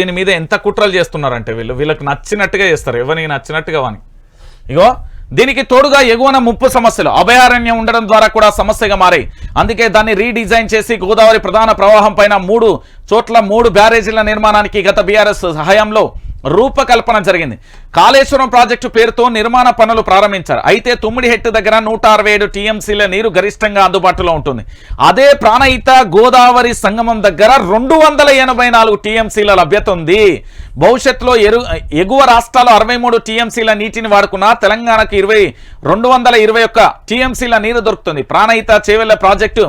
దీని మీద ఎంత కుట్రలు చేస్తున్నారంటే వీళ్ళు? వీళ్ళకి నచ్చినట్టుగా చేస్తారు. ఎవరికి నచ్చినట్టుగా వాని ఇగో దీనికి తోడుగా ఎగువన ముప్పు సమస్యలు. అభయారణ్యం ఉండడం ద్వారా కూడా సమస్యగా మారాయి. అందుకే దాన్ని రీడిజైన్ చేసి గోదావరి ప్రధాన ప్రవాహం పైన మూడు చోట్ల మూడు బ్యారేజీల నిర్మాణానికి గత బీఆర్ఎస్ సహాయంలో రూపకల్పన జరిగింది. కాళేశ్వరం ప్రాజెక్టు పేరుతో నిర్మాణ పనులు ప్రారంభించారు. అయితే తుమ్మిడి హెట్టు దగ్గర నూట అరవై ఏడు టీఎంసీల నీరు గరిష్టంగా అందుబాటులో ఉంటుంది. అదే ప్రాణహిత గోదావరి సంగమం దగ్గర రెండు వందల ఎనభై నాలుగు టీఎంసీల లభ్యత ఉంది. భవిష్యత్తులో ఎరు ఎగువ రాష్ట్రాలు అరవై మూడు టీఎంసీల నీటిని వాడుకున్నా తెలంగాణకు ఇరవై రెండు వందల ఇరవై ఒక్క టీఎంసీల నీరు దొరుకుతుంది. ప్రాణహిత చేవెళ్ళ ప్రాజెక్టు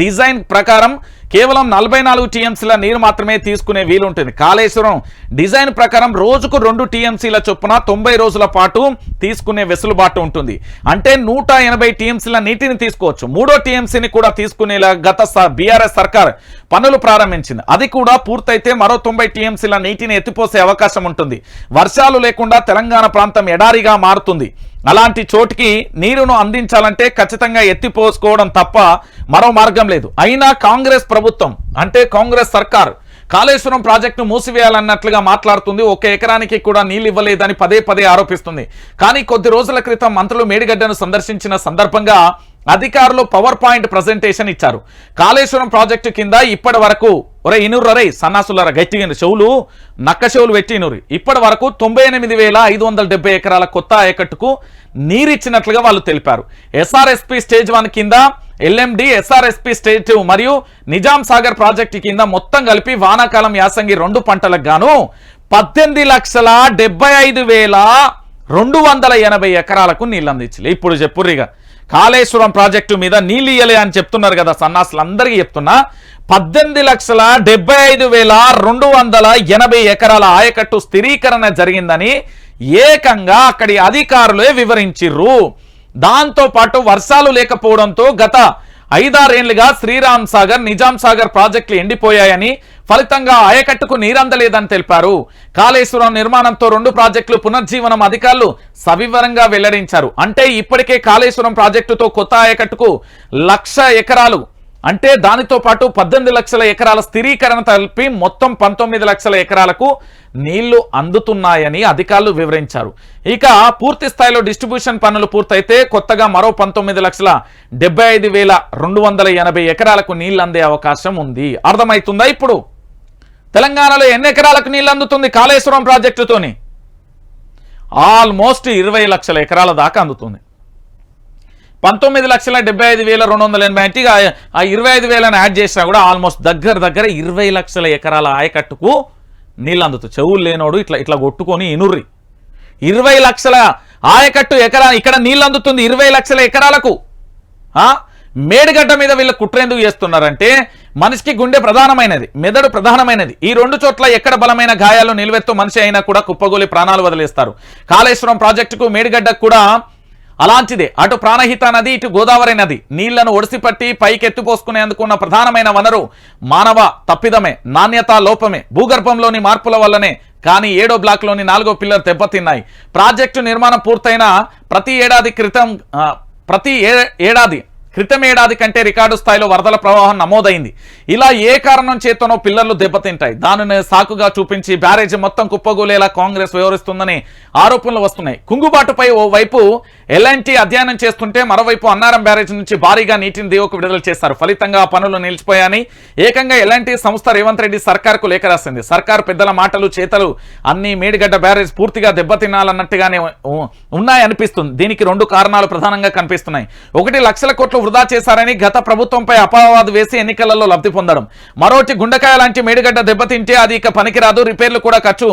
డిజైన్ ప్రకారం కేవలం నలభై నాలుగు టీఎంసీల నీరు మాత్రమే తీసుకునే వీలుంటుంది. కాళేశ్వరం డిజైన్ ప్రకారం రోజుకు రెండు టీఎంసీల చొప్పున తొంభై రోజుల పాటు తీసుకునే వెసులుబాటు ఉంటుంది. అంటే నూట ఎనభై టీఎంసీల నీటిని తీసుకోవచ్చు. మూడో టీఎంసీని కూడా తీసుకునేలా గత బీఆర్ఎస్ సర్కార్ పనులు ప్రారంభించింది. అది కూడా పూర్తయితే మరో తొంభై టీఎంసీల నీటిని ఎత్తిపోసే అవకాశం ఉంటుంది. వర్షాలు లేకుండా తెలంగాణ ప్రాంతం ఎడారిగా మారుతుంది. అలాంటి చోటికి నీరును అందించాలంటే ఖచ్చితంగా ఎత్తిపోసుకోవడం తప్ప మరో మార్గం లేదు. అయినా కాంగ్రెస్ ప్రభుత్వం అంటే కాంగ్రెస్ సర్కార్ కాళేశ్వరం ప్రాజెక్టును మూసివేయాలన్నట్లుగా మాట్లాడుతుంది. ఒక ఎకరానికి కూడా నీళ్ళు ఇవ్వలేదని పదే పదే ఆరోపిస్తుంది. కానీ కొద్ది రోజుల క్రితం మంత్రులు మేడిగడ్డను సందర్శించిన సందర్భంగా అధికారులు పవర్ పాయింట్ ప్రజెంటేషన్ ఇచ్చారు. కాళేశ్వరం ప్రాజెక్టు కింద ఇప్పటి వరకు ఒరే ఇనురు రై సన్నాసులరా గట్టిగా చెవులు నక్క చెవులు పెట్టి ఇనురు ఇప్పటి వరకు తొంభై ఎనిమిది వేల ఐదు వందల డెబ్బై ఎకరాల కొత్త ఆయకట్టుకు నీరిచ్చినట్లుగా వాళ్ళు తెలిపారు. ఎస్ఆర్ఎస్పి స్టేజ్ వన్ కింద ఎల్ఎండి ఎస్ఆర్ఎస్పి స్టేజ్ టూ మరియు నిజాం సాగర్ ప్రాజెక్టు కింద మొత్తం కలిపి వానాకాలం యాసంగి రెండు పంటలకు గాను పద్దెనిమిది లక్షల డెబ్బై ఐదు వేల రెండు వందల ఎనభై ఎకరాలకు నీళ్ళు అందించలే ఇప్పుడు చెప్పుర్రిగా కాళేశ్వరం ప్రాజెక్టు మీద నీళ్ళు ఇయ్యలే అని చెప్తున్నారు కదా సన్నాసులు. అందరికీ చెప్తున్నా పద్దెనిమిది లక్షల డెబ్బై ఐదు వేల రెండు వందల ఎనభై ఎకరాల ఆయకట్టు స్థిరీకరణ జరిగిందని ఏకంగా అక్కడి అధికారులే వివరించిర్రు. దాంతో పాటు వర్షాలు లేకపోవడంతో గత ఐదారేళ్ళుగా శ్రీరామ్ సాగర్ నిజాం సాగర్ ప్రాజెక్టులు ఎండిపోయాయని ఫలితంగా ఆయకట్టుకు నీరందలేదని తెలిపారు. కాళేశ్వరం నిర్మాణంతో రెండు ప్రాజెక్టులు పునర్జీవనం అధికారులు సవివరంగా వెల్లడించారు. అంటే ఇప్పటికే కాళేశ్వరం ప్రాజెక్టుతో కొత్త ఆయకట్టుకు లక్ష ఎకరాలు అంటే దానితో పాటు పద్దెనిమిది లక్షల ఎకరాల స్థిరీకరణ తలిపి మొత్తం పంతొమ్మిది లక్షల ఎకరాలకు నీళ్ళు అందుతున్నాయని అధికారులు వివరించారు. ఇక పూర్తి స్థాయిలో డిస్ట్రిబ్యూషన్ పనులు పూర్తయితే కొత్తగా మరో పంతొమ్మిది లక్షల డెబ్బై ఐదు వేల రెండు వందల ఎనభై ఎకరాలకు నీళ్ళు అందే అవకాశం ఉంది. అర్థమవుతుందా ఇప్పుడు? తెలంగాణలో ఎన్ని ఎకరాలకు నీళ్ళు అందుతుంది కాళేశ్వరం ప్రాజెక్టుతోని? ఆల్మోస్ట్ ఇరవై లక్షల ఎకరాల దాకా అందుతుంది. పంతొమ్మిది లక్షల డెబ్బై ఐదు వేల రెండు వందల ఎనభై అంటే ఆ ఇరవై ఐదు వేలను యాడ్ చేసినా కూడా ఆల్మోస్ట్ దగ్గర దగ్గర ఇరవై లక్షల ఎకరాల ఆయకట్టుకు నీళ్ళు అందుతుంది చెవులు లేనోడు ఇట్లా ఇట్లా కొట్టుకొని ఇనుర్రి. ఇరవై లక్షల ఆయకట్టు ఎకరా ఇక్కడ నీళ్ళు అందుతుంది ఇరవై లక్షల ఎకరాలకు. మేడిగడ్డ మీద వీళ్ళ కుట్ర ఎందుకు చేస్తున్నారంటే మనిషికి గుండె ప్రధానమైనది మెదడు ప్రధానమైనది. ఈ రెండు చోట్ల ఎక్కడ బలమైన గాయాలు నిలువెత్తు మనిషి అయినా కూడా కుప్పగోలి ప్రాణాలు వదిలేస్తారు. కాళేశ్వరం ప్రాజెక్టుకు మేడిగడ్డకు కూడా అలాంటిదే అటు ప్రాణహిత నది ఇటు గోదావరి నది నీళ్ళను ఒడిసిపట్టి పైకి ఉన్న ప్రధానమైన వనరు మానవ తప్పిదమే నాణ్యత లోపమే భూగర్భంలోని మార్పుల వల్లనే. కానీ ఏడో బ్లాక్లోని నాలుగో పిల్లర్ దెబ్బతిన్నాయి. ప్రాజెక్టు నిర్మాణం పూర్తయిన ప్రతి ఏడాది క్రితం ప్రతి ఏ- ఏడాది క్రితమేడాది కంటే రికార్డు స్థాయిలో వరదల ప్రవాహం నమోదైంది. ఇలా ఏ కారణం చేతనో పిల్లర్లు దెబ్బతింటాయి. దానిని సాకుగా చూపించి బ్యారేజ్ మొత్తం కుప్పగూలేలా కాంగ్రెస్ వ్యవహరిస్తుందని ఆరోపణలు వస్తున్నాయి. కుంగుబాటుపై ఓ వైపు ఎల్ఎన్టీ అధ్యయనం చేస్తుంటే మరోవైపు అన్నారం బ్యారేజ్ నుంచి భారీగా నీటిని దిగువకు విడుదల చేస్తారు ఫలితంగా పనులు నిలిచిపోయాయని ఏకంగా ఎల్ఎన్టీ సంస్థ రేవంత్ రెడ్డి సర్కార్కు లేఖ రాసింది. సర్కార్ పెద్దల మాటలు చేతలు అన్ని మేడిగడ్డ బ్యారేజ్ పూర్తిగా దెబ్బతినాలన్నట్టుగానే ఉన్నాయనిపిస్తుంది. దీనికి రెండు కారణాలు ప్రధానంగా కనిపిస్తున్నాయి. ఒకటి లక్షల కోట్లు వృధా చేశారని గత ప్రభుత్వంపై అపవాదు వేసి ఎన్నికలలో లబ్ధి పొందడం. మరోటి గుండెకాయ లాంటి మేడిగడ్డ దెబ్బతింటే అది ఇక పనికిరాదు. రిపేర్లు కూడా ఖర్చు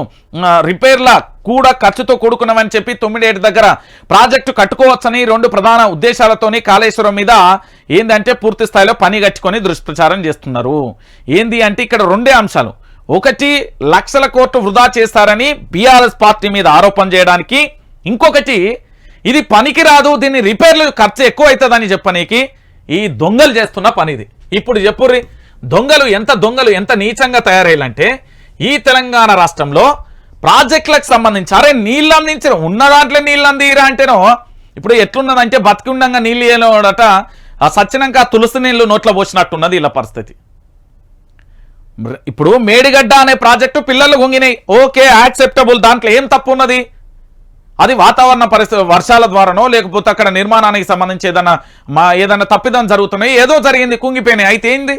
రిపేర్ల కూడా ఖర్చుతో కూడుకున్నామని చెప్పి తొమ్మిడేటి దగ్గర ప్రాజెక్టు కట్టుకోవచ్చని రెండు ప్రధాన ఉద్దేశాలతోని కాళేశ్వరం మీద ఏందంటే పూర్తి స్థాయిలో పని కట్టుకొని దుష్ప్రచారం చేస్తున్నారు. ఏంది అంటే ఇక్కడ రెండే అంశాలు. ఒకటి లక్షల కోట్లు వృధా చేస్తారని బీఆర్ఎస్ పార్టీ మీద ఆరోపణ చేయడానికి. ఇంకొకటి ఇది పనికి రాదు దీన్ని రిపేర్లు ఖర్చు ఎక్కువ అవుతుందని చెప్పనీకి ఈ దొంగలు చేస్తున్న పని ఇది ఇప్పుడు చెప్పుర్రి దొంగలు ఎంత దొంగలు ఎంత నీచంగా తయారయ్యాలంటే ఈ తెలంగాణ రాష్ట్రంలో ప్రాజెక్టులకు సంబంధించి అరే నీళ్ళు అందించిన ఉన్న దాంట్లో నీళ్ళు అందిరా అంటేనో ఇప్పుడు ఎట్లున్నదంటే బతికిండంగా నీళ్ళు ఇయ్యనోడట ఆ సచ్చినాక తులసి నీళ్ళు నోట్లో పోసినట్టున్నది ఇలా పరిస్థితి. ఇప్పుడు మేడిగడ్డ అనే ప్రాజెక్టు పిల్లలు గుంగినాయి. ఓకే యాక్సెప్టబుల్ దాంట్లో ఏం తప్పు ఉన్నది అది వాతావరణ పరిస్థితి వర్షాల ద్వారానో లేకపోతే అక్కడ నిర్మాణానికి సంబంధించి ఏదైనా మా ఏదైనా తప్పిదం జరుగుతున్నాయి ఏదో జరిగింది కుంగిపోయినాయి. అయితే ఏంది?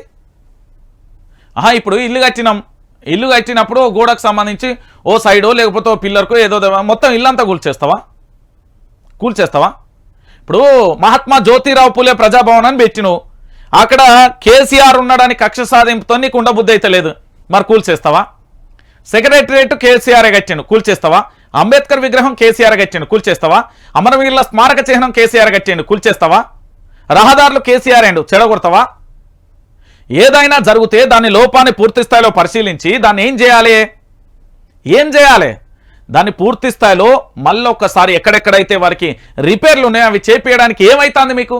ఆహా ఇప్పుడు ఇల్లు కట్టినాం. ఇల్లు కట్టినప్పుడు గోడకు సంబంధించి ఓ సైడో లేకపోతే ఓ పిల్లర్కో ఏదో మొత్తం ఇల్లంతా కూల్చేస్తావా? కూల్చేస్తావా? ఇప్పుడు మహాత్మా జ్యోతిరావు పూలే ప్రజాభవన్ అని అక్కడ కేసీఆర్ ఉన్నాడని కక్ష సాధింపుతో నీకు ఉండబుద్ధి అయితే లేదు. మరి కూల్చేస్తావా? సెక్రటరియట్ కేసీఆర్ కట్టిండు. కూల్చేస్తావా? అంబేద్కర్ విగ్రహం కేసీఆర్ గచ్చేయండి కూల్చేస్తావా? అమరవీరుల స్మారక చిహ్నం కేసీఆర్ కట్టిండు కూల్చేస్తావా? రహదారులు కేసీఆర్ అండు చెడగొడతావా? ఏదైనా జరిగితే దాని లోపాన్ని పూర్తి స్థాయిలో పరిశీలించి దాన్ని ఏం చేయాలి? ఏం చేయాలి? దాన్ని పూర్తి స్థాయిలో మళ్ళీ ఒక్కసారి ఎక్కడెక్కడైతే వారికి రిపేర్లు ఉన్నాయో అవి చేపించడానికి ఏమైతుంది మీకు?